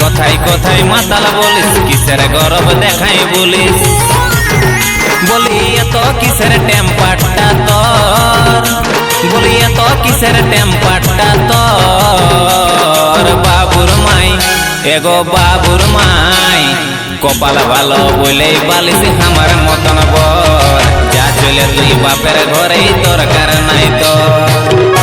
কথাই কথাই মাতাল বলিস, কিসের গরব দেখাই বলিস? বলি, এত কিসের টেম্পারটা তোর? বলি, এত কিসের টেম্পারটা তোর? বাবুর মাই, এগো বাবুর মাই, কপাল ভালো বলে বালিস আমার মতন বর। যা চলে তুই বাপের ঘরেই দরকার নাই তোর।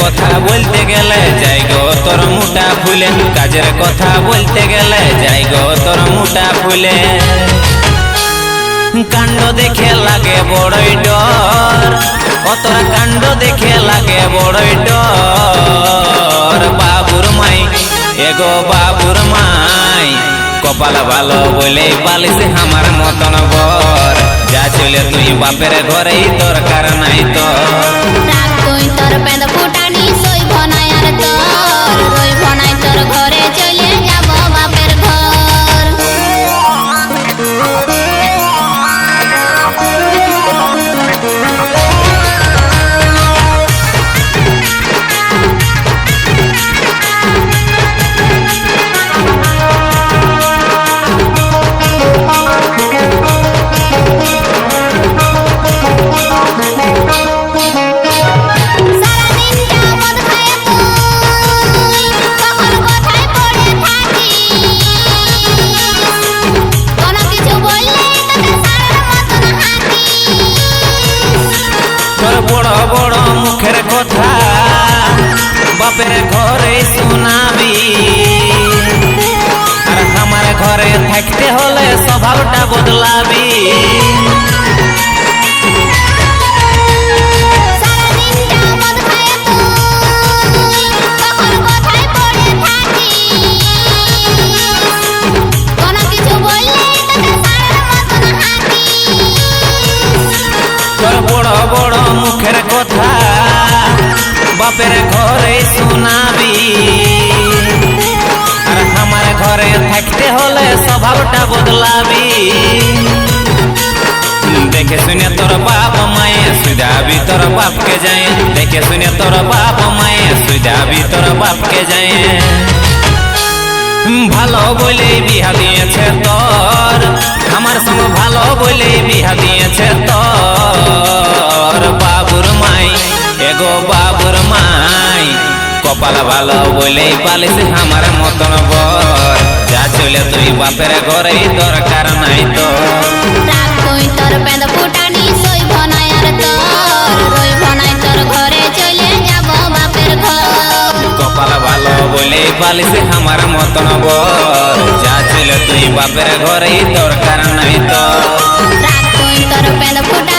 কথা বলতে গেলে যাই গো, তোর মুটা ফুলে। কাজের কথা বলতে গেলে যাই গো, তোর মুটা ফুলে। কাণ্ড দেখে লাগে বড়ই ডর, অতরা কাণ্ড দেখে লাগে বড়ই ডর। বাবুর মাই, এগো বাবুর মাই, কপাল ভালো বলে পালিস আমার মতন বর। যা চলে তুই বাপের ঘরেই দরকার নাই তুই তোর পেঁদ ফুটানি বাপের ঘরে শোনাবি আর আমার ঘরে থাকতে হলে স্বভাবটা বদলাবি। দেখে শুনে তোর বাপ মায়ে সুজাবি তোর বাপকে যায়। দেখে শুনে তোর বাপ মায়ে সুজাবি তোর বাপকে যায়। ভালো বলে বিহা দিয়েছে তোর। আমার সঙ্গ ভালো বলে বিহা দিয়েছে তোর। বাবুর মাই এগো বাবুর মাই কপাল ভালো বলে পালিস আমার মতন বর যা চলে তুই বাপের ঘরে দরকার নাই তো তোর পেঁদ ফুটানি সইব না আর তোর রইব নাই তোর ঘরে চলে যাব বাপের ঘর কপাল ভালো বলে পালিস আমার মতন বর যা চলে তুই বাপের ঘরে দরকার নাই তো তোর পেঁদ ফুটানি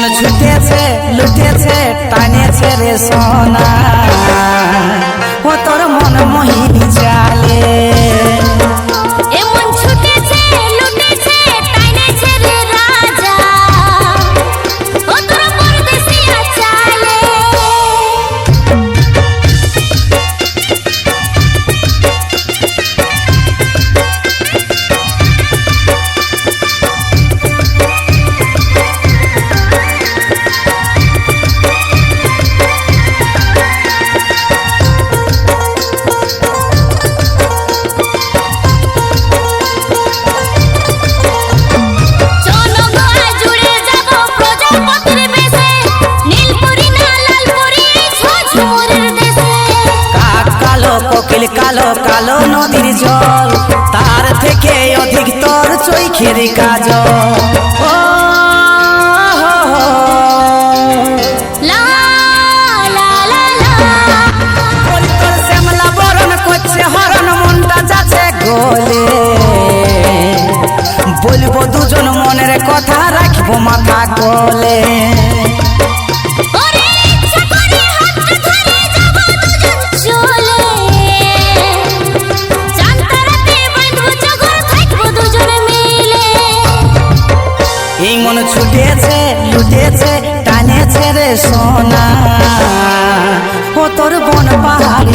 মন ছুটেছে লুটেছে টানেছে রে সোনা। ও তোর মন মোহিনী নীল কালো কালো নদীর জল তার থেকে অধিক তোর চৈখের কাজ বলব দুজন মনের কথা রাখব মাথা গলে। উঠেছে টানেছে রে সোনা। ও তোর বন পাহাড়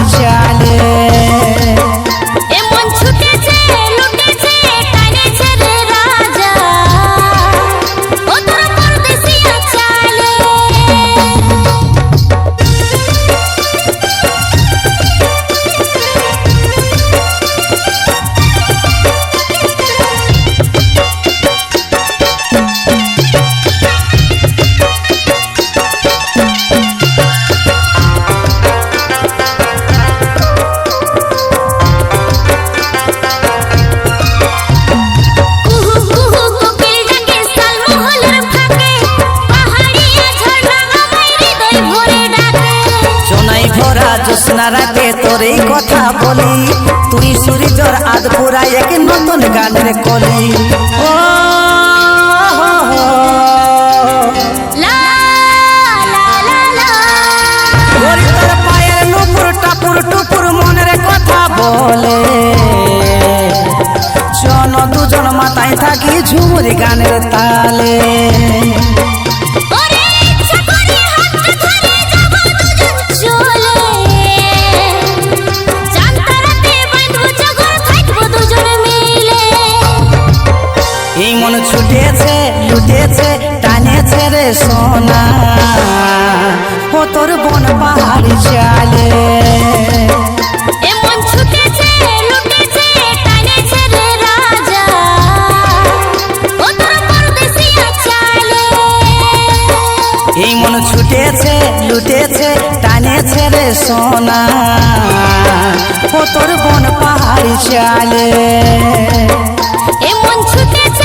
দুজন মাথায় থাকি ঝুমুরি গানের তালে। উঠেছে টানেছে রে সোনা। ও তোর বন পাহাড়ি চালে এই মন ছুটেছে লুটেছে টানেছে রে সোনা। ও তোর বন পাহাড়ি চালে এমন ছুটেছে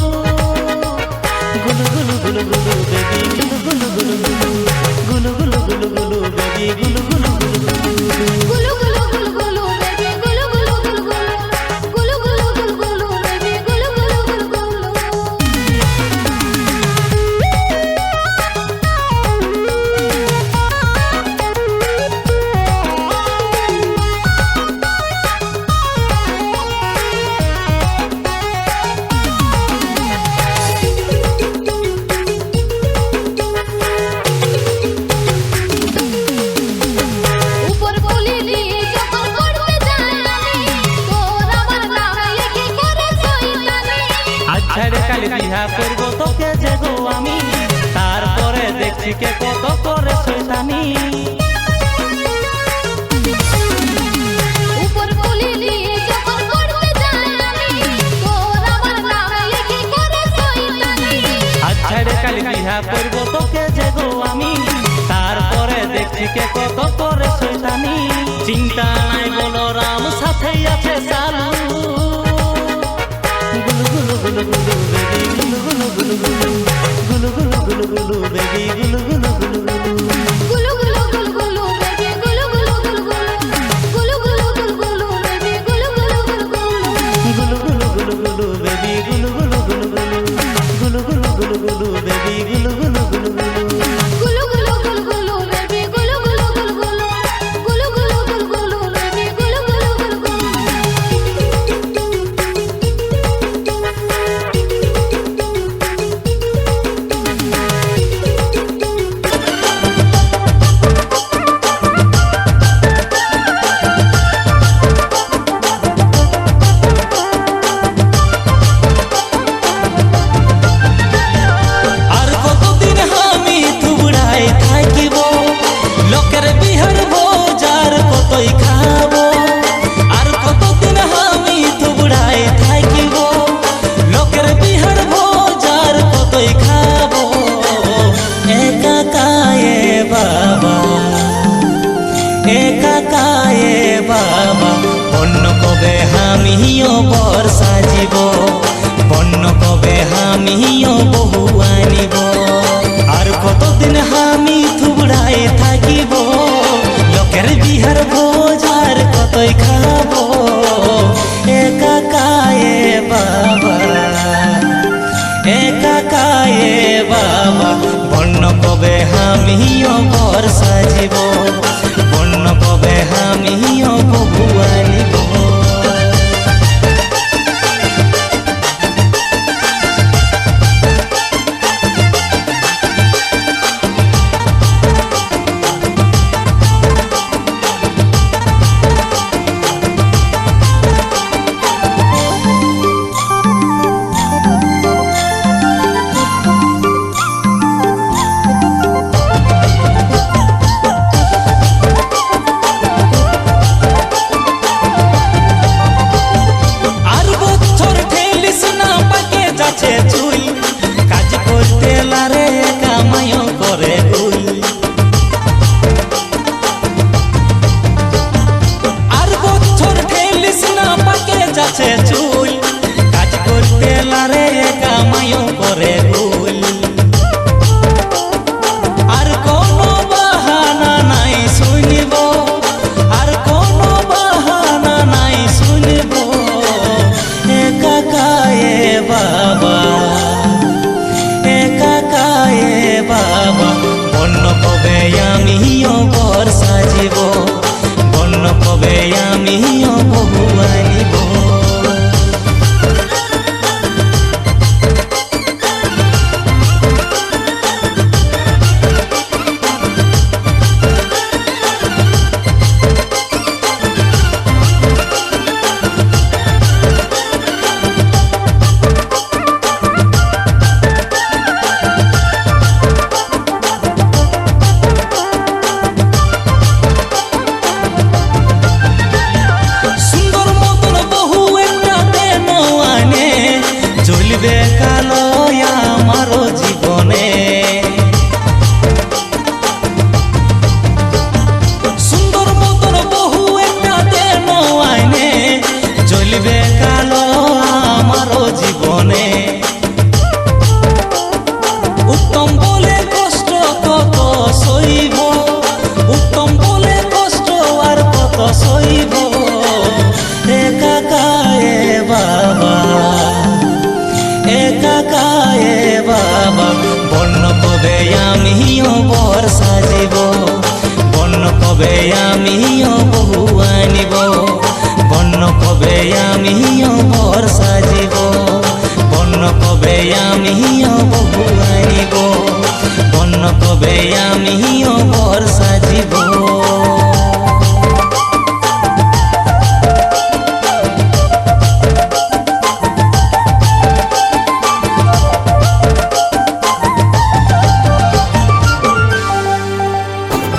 గులు గులు బెబీ గులు గులు గులు గులు గులు గులు గులు బెబీ గులు గులు గులు గులు করব তোকে যে আমি। তারপরে দেখছি কে কত করে শৈতানি চিন্তা নাই বলো রাম সাথেই আছে চালু। গুলু গুলু গুলু গুলু বেবি গুলু গুলু গুলু। গুলু গুলু গুলু গুলু বেবি, গুলু গুলু গুলু। কতই খাব কায়ে বাবা। একা কায়ে বাবা বন্য কবে আমিও বর্ষা জীবন উত্তম